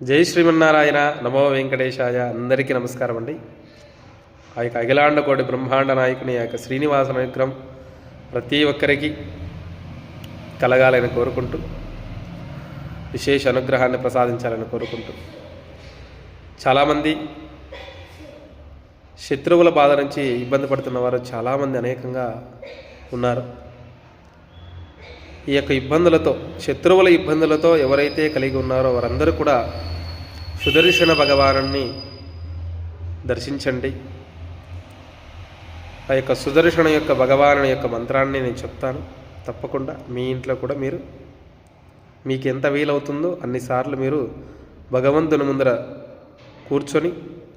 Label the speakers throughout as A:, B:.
A: జై శ్రీమన్నారాయణ నమో వెంకటేశాయ. అందరికీ నమస్కారం అండి. ఆ యొక్క అఖిలాండ కోటి బ్రహ్మాండ నాయకుని ఆ యొక్క శ్రీనివాస విగ్రహం ప్రతి ఒక్కరికి కలగాలని కోరుకుంటూ విశేష అనుగ్రహాన్ని ప్రసాదించాలని కోరుకుంటూ చాలామంది శత్రువుల బాధ నుంచి ఇబ్బంది పడుతున్న వారు చాలామంది అనేకంగా ఉన్నారు. ఈ యొక్క ఇబ్బందులతో శత్రువుల ఇబ్బందులతో ఎవరైతే కలిగి ఉన్నారో వారందరూ కూడా సుదర్శన భగవాను దర్శించండి. ఆ యొక్క సుదర్శన యొక్క భగవాను యొక్క మంత్రాన్ని నేను చెప్తాను. తప్పకుండా మీ ఇంట్లో కూడా మీరు మీకు ఎంత వీలవుతుందో అన్నిసార్లు మీరు భగవంతుని ముందర కూర్చొని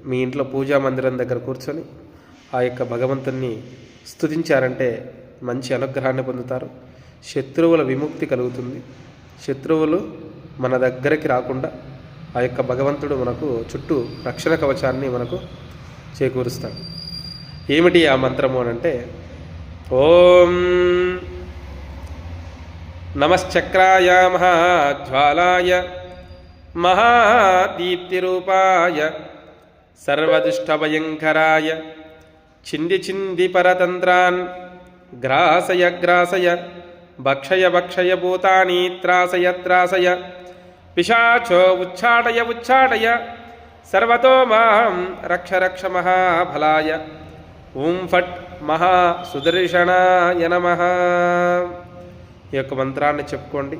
A: మీ ఇంట్లో పూజా మందిరం దగ్గర కూర్చొని ఆ యొక్క భగవంతుని స్తుతించారంటే మంచి అనుగ్రహాన్ని పొందుతారు. శత్రువుల విముక్తి కలుగుతుంది. శత్రువులు మన దగ్గరికి రాకుండా ఆ యొక్క భగవంతుడు మనకు చుట్టూ రక్షణ కవచాన్ని మనకు చేకూరుస్తాడు. ఏమిటి ఆ మంత్రము అని అంటే ఓం నమశ్చక్రాయ మహాజ్వాలాయ మహాదీప్తిరూపాయ సర్వదుష్టభయంకరాయ చింది చింది పరతంత్రాన్ గ్రాసయ గ్రాసయ భక్షయ భక్షయ భూతాని త్రాసయ త్రాసయ. పిశాచో ఉచ్చాటయ ఉచ్చాటయ సర్వతో మాం రక్ష రక్ష మహాఫలాయ ఓం ఫట్ మహా సుదర్శనాయ నమ. ఈ యొక్క మంత్రాన్ని చెప్పుకోండి.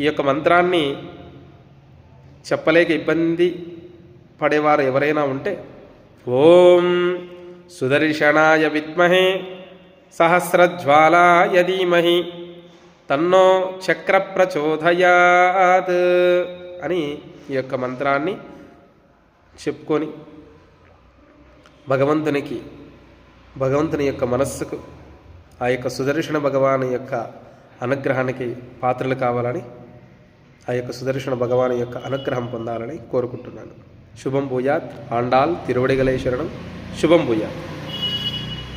A: ఈ యొక్క మంత్రాన్ని చెప్పలేక ఇబ్బంది పడేవారు ఎవరైనా ఉంటే ఓం సుదర్శనాయ విద్మహే సహస్రజ్వాలాయ ధీమహి. తన్నో చక్ర ప్రచోదయాత్ అని ఈ యొక్క మంత్రాన్ని చెప్పుకొని భగవంతునికి భగవంతుని యొక్క మనస్సుకు ఆ యొక్క సుదర్శన భగవాను యొక్క అనుగ్రహానికి పాత్రలు కావాలని ఆ యొక్క సుదర్శన భగవాను యొక్క అనుగ్రహం పొందాలని కోరుకుంటున్నాను. శుభం భూయాత్. ఆండాల్ తిరువడిగలేశ్వరణం శుభం భూయాత్.